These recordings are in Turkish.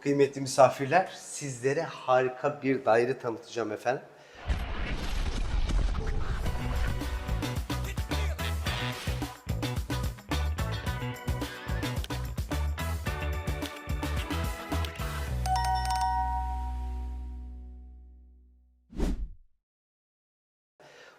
Kıymetli misafirler, sizlere harika bir daire tanıtacağım efendim.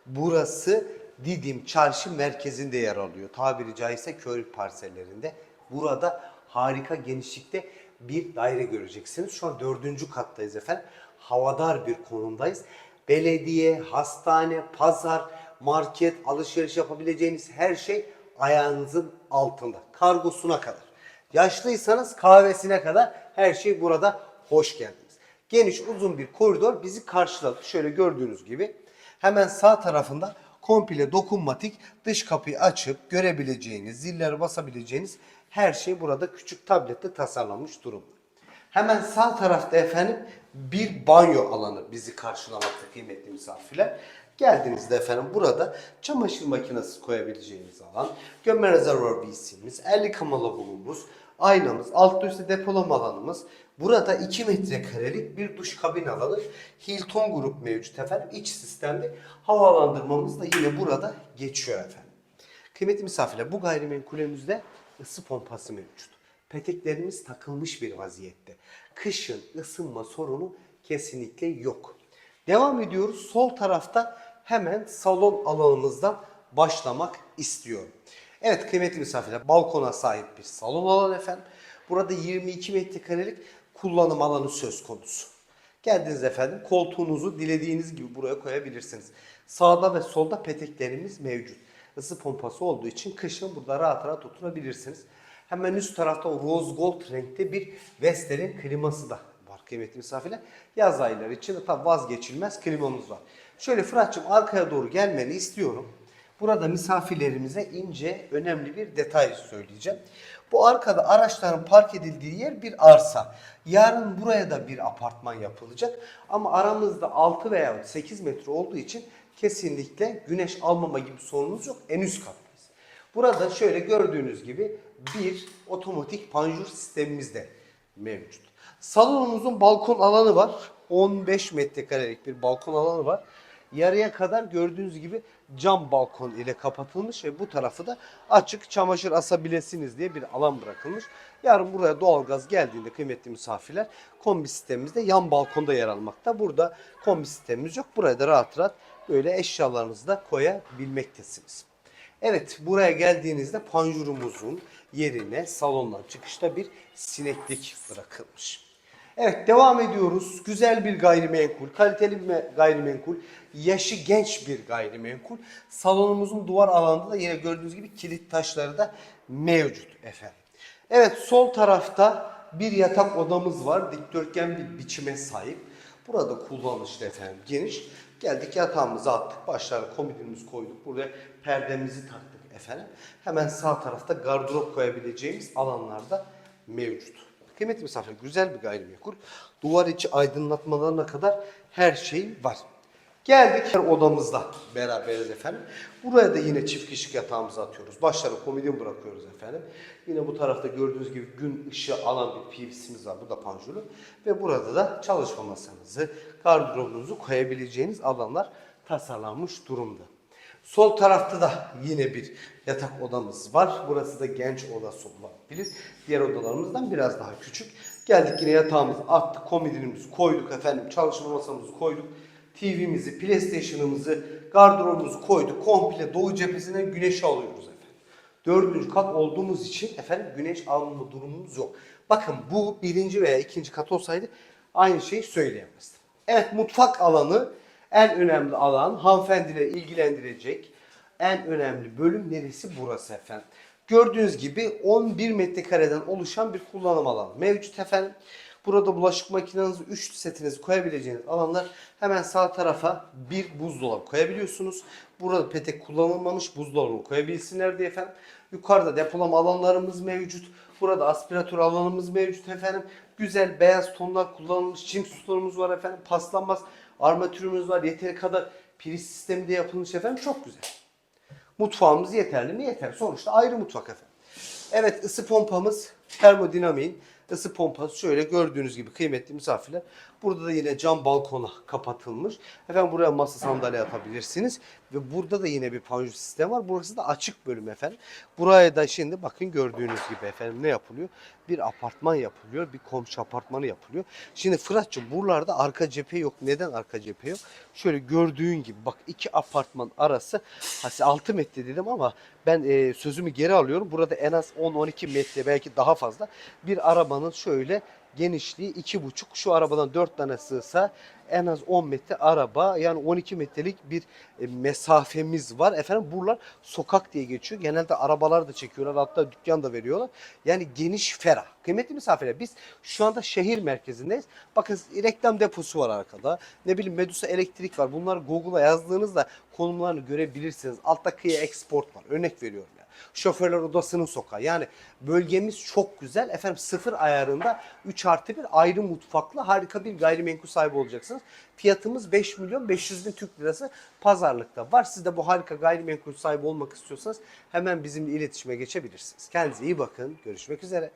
Burası Didim Çarşı merkezinde yer alıyor. Tabiri caizse köy parsellerinde. Burada harika genişlikte bir daire göreceksiniz. Şu an dördüncü kattayız efendim. Havadar bir konumdayız. Belediye, hastane, pazar, market, alışveriş yapabileceğiniz her şey ayağınızın altında. Kargosuna kadar. Yaşlıysanız kahvesine kadar her şey burada hoş geldiniz. Geniş uzun bir koridor bizi karşıladı. Şöyle gördüğünüz gibi hemen sağ tarafında komple dokunmatik dış kapıyı açıp görebileceğiniz, zilleri basabileceğiniz her şey burada küçük tablette tasarlanmış durumda. Hemen sağ tarafta efendim bir banyo alanı bizi karşılamakta kıymetli misafirler. Geldiğinizde efendim burada çamaşır makinesi koyabileceğiniz alan, gömme rezervuar BC'miz, el yıkama lavabomuz, aynamız, alt üstte depolama alanımız. Burada 2 metrekarelik bir duş kabin alanı Hilton grup mevcut efendim. İç sistemde havalandırmamız da yine burada geçiyor efendim. Kıymetli misafirler bu gayrimenkulemizde ısı pompası mevcut. Peteklerimiz takılmış bir vaziyette. Kışın ısınma sorunu kesinlikle yok. Devam ediyoruz. Sol tarafta hemen salon alanımızdan başlamak istiyorum. Evet kıymetli misafirler balkona sahip bir salon alanı efendim. Burada 22 metrekarelik kullanım alanı söz konusu. Geldiniz efendim koltuğunuzu dilediğiniz gibi buraya koyabilirsiniz. Sağda ve solda peteklerimiz mevcut. Isı pompası olduğu için kışın burada rahat rahat oturabilirsiniz. Hemen üst tarafta o rose gold renkte bir Vestel'in kliması da var kıymetli misafirler. Yaz ayları için de tabi vazgeçilmez klimamız var. Şöyle Fırat'cığım arkaya doğru gelmeni istiyorum. Burada misafirlerimize ince, önemli bir detay söyleyeceğim. Bu arkada araçların park edildiği yer bir arsa. Yarın buraya da bir apartman yapılacak. Ama aramızda 6 veya 8 metre olduğu için kesinlikle güneş almama gibi sorunumuz yok. En üst kattayız. Burada şöyle gördüğünüz gibi bir otomatik panjur sistemimiz de mevcut. Salonumuzun balkon alanı var. 15 metrekarelik bir balkon alanı var. Yarıya kadar gördüğünüz gibi cam balkon ile kapatılmış ve bu tarafı da açık çamaşır asabilirsiniz diye bir alan bırakılmış. Yarın buraya doğalgaz geldiğinde kıymetli misafirler kombi sistemimizde yan balkonda yer almakta. Burada kombi sistemimiz yok. Buraya da rahat rahat böyle eşyalarınızı da koyabilmektesiniz. Evet buraya geldiğinizde panjurumuzun yerine salondan çıkışta bir sineklik bırakılmış. Evet devam ediyoruz. Güzel bir gayrimenkul, kaliteli bir me- gayrimenkul, yaşı genç bir gayrimenkul. Salonumuzun duvar alanında da yine gördüğünüz gibi kilit taşları da mevcut efendim. Evet sol tarafta bir yatak odamız var. Dikdörtgen bir biçime sahip. Burada kullanışlı efendim geniş. Geldik yatağımızı attık. Başlarına komodinimizi koyduk. Buraya perdemizi taktık efendim. Hemen sağ tarafta gardırop koyabileceğimiz alanlarda mevcut. Kıymetli misafir güzel bir gayrimenkul. Duvar içi aydınlatmalarına kadar her şey var. Geldik her odamızda beraberiz efendim. Buraya da yine çift kişilik yatağımızı atıyoruz. Başlara komodin bırakıyoruz efendim. Yine bu tarafta gördüğünüz gibi gün ışığı alan bir PVC'miz var. Bu da panjurlu. Ve burada da çalışma masanızı, gardırobunuzu koyabileceğiniz alanlar tasarlanmış durumda. Sol tarafta da yine bir yatak odamız var. Burası da genç odası olabilir. Diğer odalarımızdan biraz daha küçük. Geldik yine yatağımızı attık, komodinimizi koyduk efendim, çalışma masamızı koyduk. TV'mizi, PlayStation'ımızı, gardırobumuzu koyduk. Komple doğu cephesinden güneş alıyoruz efendim. Dördüncü kat olduğumuz için efendim güneş alma durumumuz yok. Bakın bu birinci veya ikinci kat olsaydı aynı şeyi söyleyemezdim. Evet mutfak alanı en önemli alan hanımefendileri ilgilendirecek en önemli bölüm neresi burası efendim. Gördüğünüz gibi 11 metrekareden oluşan bir kullanım alanı mevcut efendim. Burada bulaşık makinenizi 3 setinizi koyabileceğiniz alanlar hemen sağ tarafa bir buzdolabı koyabiliyorsunuz. Burada petek kullanılmamış buzdolabı koyabilsinler diye efendim. Yukarıda depolama alanlarımız mevcut. Burada aspiratör alanımız mevcut efendim. Güzel beyaz tonlar kullanılmış çim sütunumuz var efendim. Paslanmaz armatürümüz var. Yeteri kadar priz sistemi de yapılmış efendim. Çok güzel. Mutfağımız yeterli mi? Yeter. Sonuçta ayrı mutfak efendim. Evet ısı pompamız termodinamiğin Isı pompası şöyle gördüğünüz gibi kıymetli misafirler. Burada da yine cam balkona kapatılmış. Efendim buraya masa sandalye atabilirsiniz. Ve burada da yine bir panjur sistemi var. Burası da açık bölüm efendim. Buraya da şimdi bakın gördüğünüz gibi efendim ne yapılıyor? Bir apartman yapılıyor. Bir komşu apartmanı yapılıyor. Şimdi Fırat'cığım buralarda arka cephe yok. Neden arka cephe yok? Şöyle gördüğün gibi bak iki apartman arası ha, 6 metre dedim ama ben e, sözümü geri alıyorum. Burada en az 10-12 metre belki daha fazla bir arabanın şöyle genişliği iki buçuk. Şu arabadan dört tane sığsa en az 10 metre araba yani 12 metrelik bir e, mesafemiz var. Efendim buralar sokak diye geçiyor. Genelde arabalar da çekiyorlar hatta dükkan da veriyorlar. Yani geniş ferah. Kıymetli misafirler biz şu anda şehir merkezindeyiz. Bakın reklam deposu var arkada. Ne bileyim Medusa elektrik var. Bunları Google'a yazdığınızda konumlarını görebilirsiniz. Altta kıyı export var. Örnek veriyorum. Şoförler odasının sokağı. Yani bölgemiz çok güzel. Efendim sıfır ayarında 3 artı 1 ayrı mutfaklı harika bir gayrimenkul sahibi olacaksınız. Fiyatımız 5 milyon 500 bin Türk lirası pazarlıkta var. Siz de bu harika gayrimenkul sahibi olmak istiyorsanız hemen bizimle iletişime geçebilirsiniz. Kendinize iyi bakın. Görüşmek üzere.